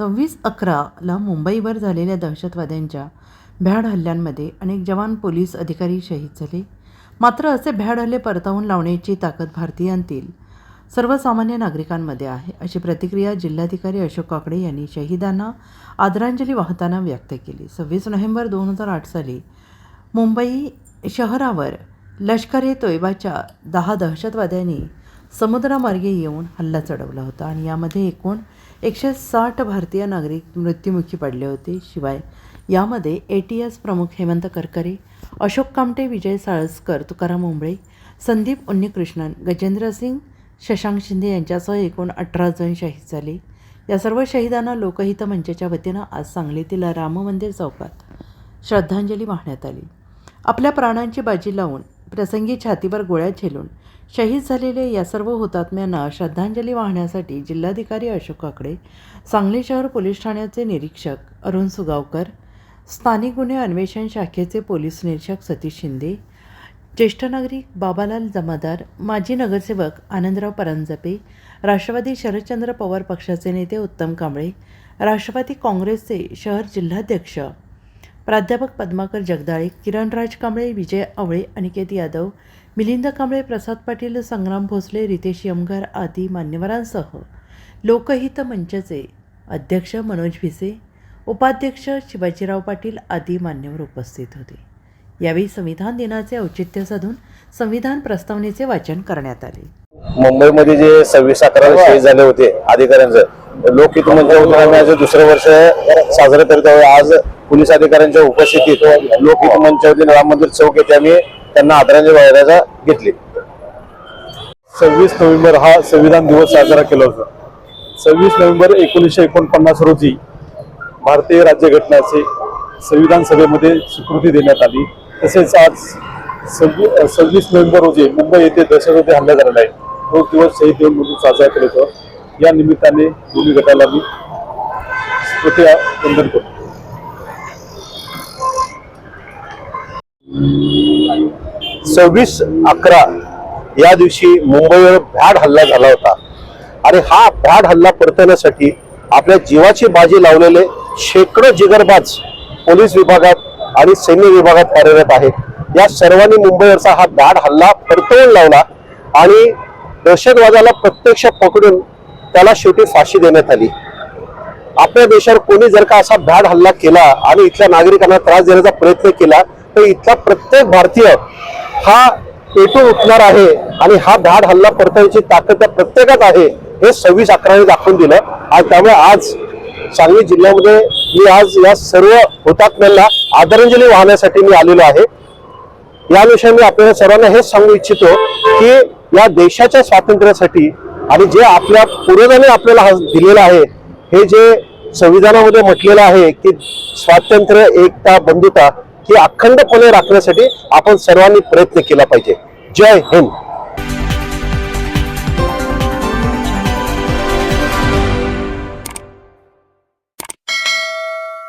सव्वीस अकराला मुंबईवर झालेल्या दहशतवाद्यांच्या भ्याड हल्ल्यांमध्ये अनेक जवान पोलीस अधिकारी शहीद झाले. मात्र असे भ्याड हल्ले परतावून लावण्याची ताकद भारतीयांतील सर्वसामान्य नागरिकांमध्ये आहे अशी प्रतिक्रिया जिल्हाधिकारी अशोक काकडे यांनी शहीदांना आदरांजली वाहताना व्यक्त केली. सव्वीस नोव्हेंबर दोन हजार आठ साली मुंबई शहरावर लष्कर ए तोयबाच्या दहा दहशतवाद्यांनी समुद्रामार्गे येऊन हल्ला चढवला होता आणि यामध्ये एकूण एकशे साठ भारतीय नागरिक मृत्युमुखी पडले होते. शिवाय यामध्ये ए टी एस प्रमुख हेमंत करकरे अशोक कामटे विजय साळसकर तुकाराम मुंबळे संदीप उन्नीकृष्णन गजेंद्र सिंग शशांक शिंदे यांच्यासह एकूण अठरा जण शहीद झाले. या सर्व शहीदांना लोकहित मंचाच्या वतीनं आज सांगलीतील राम मंदिर चौकात श्रद्धांजली वाहण्यात आली. आपल्या प्राणांची बाजी लावून प्रसंगी छातीवर गोळ्या झेलून शहीद झालेले या सर्व हुतात्म्यांना श्रद्धांजली वाहण्यासाठी जिल्हाधिकारी अशोक काकडे सांगली शहर पोलीस ठाण्याचे निरीक्षक अरुण सुगावकर स्थानिक गुन्हे अन्वेषण शाखेचे पोलीस निरीक्षक सतीश शिंदे ज्येष्ठ नागरिक बाबालाल जमादार माजी नगरसेवक आनंदराव परांजपे राष्ट्रवादी शरदचंद्र पवार पक्षाचे नेते उत्तम कांबळे राष्ट्रवादी काँग्रेसचे शहर जिल्हाध्यक्ष प्राध्यापक पद्माकर जगदाळे किरणराज कांबळे विजय आवळे अनिकेत यादव मिलिंद कांबळे प्रसाद पाटील संग्राम भोसले रितेश यमगर आदी मान्यवरांसह लोकहित मंचचे अध्यक्ष मनोज भिसे उपाध्यक्ष शिवाजीराव पाटील आदी मान्यवर उपस्थित होते. यावेळी संविधान दिनाचे औचित्य साधून संविधान प्रस्तावनेचे वाचन करण्यात आले. मुंबईमध्ये जे सव्वीस अकरा शहीद झाले होते अधिकाऱ्यांचं लोकहित मंच दुसरं वर्ष साजरं करीत आहोत आज पोलीस अधिकाऱ्यांच्या उपस्थितीत लोकहित मंचावरील राम मंदिर चौक येथे आम्ही त्यांना आदरांजली वाहायला घेतली. सव्वीस नोव्हेंबर हा संविधान दिवस साजरा केला होता. सव्वीस नोव्हेंबर एकोणीसशे एकोणपन्नास रोजी भारतीय राज्यघटनेचे संविधान सभेमध्ये स्वीकृती देण्यात आली. तसेच आज सव्वी सव्वीस नोव्हेंबर रोजी मुंबई येथे दहशतवादी हल्ला झालेला आहे. तो दिवस शहीद दिन म्हणून साजरा केला होता या निमित्ताने दोन्ही गटाला मी स्मृती वंदन करतो. सव्वीस अकरा या दिवशी मुंबईवर भ्याड हल्ला झाला होता. आणि हा भ्याड हल्ला परतण्यासाठी आपल्या जीवाची बाजी लावलेले शेकडो जिगरबाज पोलीस विभागात आणि सैन्य विभागात कार्यरत आहेत. या सर्वांनी मुंबईवरचा हा भ्याड हल्ला परतवून लावला आणि दहशतवादाला प्रत्यक्ष पकडून त्याला शेवटी फाशी देण्यात आली. आपल्या देशावर कोणी जर का असा भ्याड हल्ला केला आणि इथल्या नागरिकांना त्रास देण्याचा प्रयत्न केला तर इथला प्रत्येक भारतीय हा पेटून उठणार आहे आणि हा धाड हल्ला परतवण्याची ताकद त्या प्रत्येकात आहे हे सव्वीस अकराने दाखवून दिलं. आणि त्यामुळे आज सांगली जिल्ह्यामध्ये मी आज या सर्व हुतात्म्यांना आदरांजली वाहण्यासाठी मी आलेलो आहे. याविषयी मी आपल्याला सर्वांना हेच सांगू इच्छितो की या देशाच्या स्वातंत्र्यासाठी आणि जे आपल्या पूर्वजांनी आपल्याला दिलेलं आहे हे जे संविधानामध्ये म्हटलेलं आहे की स्वातंत्र्य एकता बंधुता ही अखंडपणे राखण्यासाठी आपण सर्वांनी प्रयत्न केला पाहिजे. जय हिंद.